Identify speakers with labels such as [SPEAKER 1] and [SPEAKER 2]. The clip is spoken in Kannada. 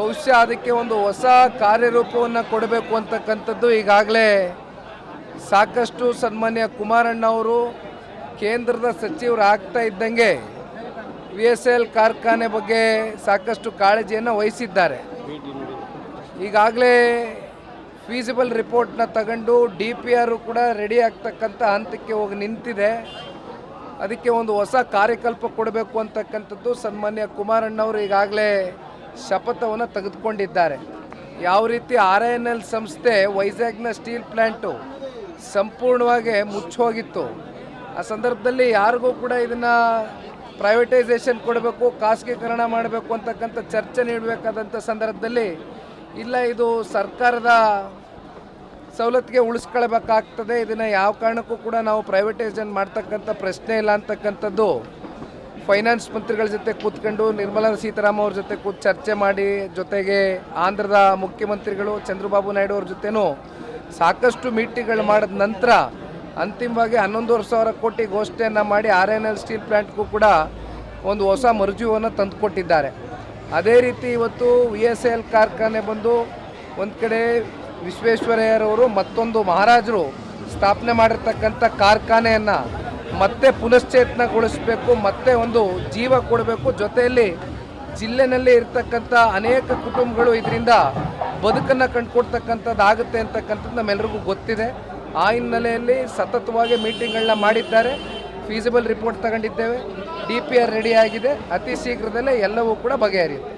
[SPEAKER 1] ಬಹುಶಃ ಅದಕ್ಕೆ ಒಂದು ಹೊಸ ಕಾರ್ಯರೂಪವನ್ನು ಕೊಡಬೇಕು ಅಂತಕ್ಕಂಥದ್ದು ಈಗಾಗಲೇ ಸಾಕಷ್ಟು ಸನ್ಮಾನ್ಯ ಕುಮಾರಣ್ಣ ಅವರು ಕೇಂದ್ರದ ಸಚಿವರು ಆಗ್ತಾ ಇದ್ದಂಗೆ ವಿ ಎಸ್ ಎಲ್ ಕಾರ್ಖಾನೆ ಬಗ್ಗೆ ಸಾಕಷ್ಟು ಕಾಳಜಿಯನ್ನು ವಹಿಸಿದ್ದಾರೆ. ಈಗಾಗಲೇ ಫೀಸಿಬಲ್ ರಿಪೋರ್ಟ್ನ ತಗೊಂಡು ಡಿ ಪಿ ಆರು ಕೂಡ ರೆಡಿ ಆಗ್ತಕ್ಕಂಥ ಹಂತಕ್ಕೆ ಹೋಗಿ ನಿಂತಿದೆ. ಅದಕ್ಕೆ ಒಂದು ಹೊಸ ಕಾರ್ಯಕಲ್ಪ ಕೊಡಬೇಕು ಅಂತಕ್ಕಂಥದ್ದು ಸನ್ಮಾನ್ಯ ಕುಮಾರಣ್ಣವರು ಈಗಾಗಲೇ ಶಪಥವನ್ನು ತೆಗೆದುಕೊಂಡಿದ್ದಾರೆ. ಯಾವ ರೀತಿ ಆರ್ ಎನ್ ಎಲ್ ಸಂಸ್ಥೆ ವೈಜಾಗ್ನ ಸ್ಟೀಲ್ ಪ್ಲ್ಯಾಂಟು ಸಂಪೂರ್ಣವಾಗಿ ಮುಚ್ಚೋಗಿತ್ತು. ಆ ಸಂದರ್ಭದಲ್ಲಿ ಯಾರಿಗೂ ಕೂಡ ಇದನ್ನು ಪ್ರೈವೇಟೈಸೇಷನ್ ಕೊಡಬೇಕು, ಖಾಸಗೀಕರಣ ಮಾಡಬೇಕು ಅಂತಕ್ಕಂಥ ಚರ್ಚೆ ನೀಡಬೇಕಾದಂಥ ಸಂದರ್ಭದಲ್ಲಿ ಇಲ್ಲ, ಇದು ಸರ್ಕಾರದ ಸವಲತ್ತಿಗೆ ಉಳಿಸ್ಕೊಳ್ಬೇಕಾಗ್ತದೆ. ಇದನ್ನು ಯಾವ ಕಾರಣಕ್ಕೂ ಕೂಡ ನಾವು ಪ್ರೈವೇಟೈಸೇಷನ್ ಮಾಡ್ತಕ್ಕಂಥ ಪ್ರಶ್ನೆ ಇಲ್ಲ ಅಂತಕ್ಕಂಥದ್ದು ಫೈನಾನ್ಸ್ ಮಂತ್ರಿಗಳ ಜೊತೆ ಕೂತ್ಕೊಂಡು ನಿರ್ಮಲಾ ಸೀತಾರಾಮನ್ ಅವ್ರ ಜೊತೆ ಕೂತ್ ಚರ್ಚೆ ಮಾಡಿ, ಜೊತೆಗೆ ಆಂಧ್ರದ ಮುಖ್ಯಮಂತ್ರಿಗಳು ಚಂದ್ರಬಾಬು ನಾಯ್ಡು ಅವ್ರ ಜೊತೆನೂ ಸಾಕಷ್ಟು ಮೀಟಿಂಗ್ಗಳು ಮಾಡಿದ ನಂತರ ಅಂತಿಮವಾಗಿ ಹನ್ನೊಂದುವರೆ ಸಾವಿರ ಕೋಟಿ ಘೋಷಣೆಯನ್ನು ಮಾಡಿ ಆರ್ ಎನ್ ಎಲ್ ಸ್ಟೀಲ್ ಪ್ಲ್ಯಾಂಟ್ಗೂ ಕೂಡ ಒಂದು ಹೊಸ ಮರುಜೀವವನ್ನು ತಂದುಕೊಟ್ಟಿದ್ದಾರೆ. ಅದೇ ರೀತಿ ಇವತ್ತು ವಿ ಎಸ್ ಎಲ್ ಕಾರ್ಖಾನೆ ಬಂದು ಒಂದು ಕಡೆ ವಿಶ್ವೇಶ್ವರಯ್ಯರವರು ಮತ್ತೊಂದು ಮಹಾರಾಜರು ಸ್ಥಾಪನೆ ಮಾಡಿರ್ತಕ್ಕಂಥ ಕಾರ್ಖಾನೆಯನ್ನು ಮತ್ತೆ ಪುನಶ್ಚೇತನಗೊಳಿಸಬೇಕು, ಮತ್ತೆ ಒಂದು ಜೀವ ಕೊಡಬೇಕು. ಜೊತೆಯಲ್ಲಿ ಜಿಲ್ಲೆನಲ್ಲಿ ಇರ್ತಕ್ಕಂಥ ಅನೇಕ ಕುಟುಂಬಗಳು ಇದರಿಂದ ಬದುಕನ್ನು ಕಂಡುಕೊಡ್ತಕ್ಕಂಥದ್ದು ಆಗುತ್ತೆ ಅಂತಕ್ಕಂಥದ್ದು ನಮ್ಮೆಲ್ಲರಿಗೂ ಗೊತ್ತಿದೆ. ಆ ಹಿನ್ನೆಲೆಯಲ್ಲಿ ಸತತವಾಗಿ ಮೀಟಿಂಗ್ಗಳನ್ನ ಮಾಡಿದ್ದಾರೆ. ಫೀಸಿಬಲ್ ರಿಪೋರ್ಟ್ ತಗೊಂಡಿದ್ದೇವೆ. ಡಿ ಪಿ ಆರ್ ರೆಡಿಯಾಗಿದೆ ಅತಿ ಶೀಘ್ರದಲ್ಲೇ ಎಲ್ಲವೂ ಕೂಡ ಬಗೆಹರಿಯುತ್ತೆ.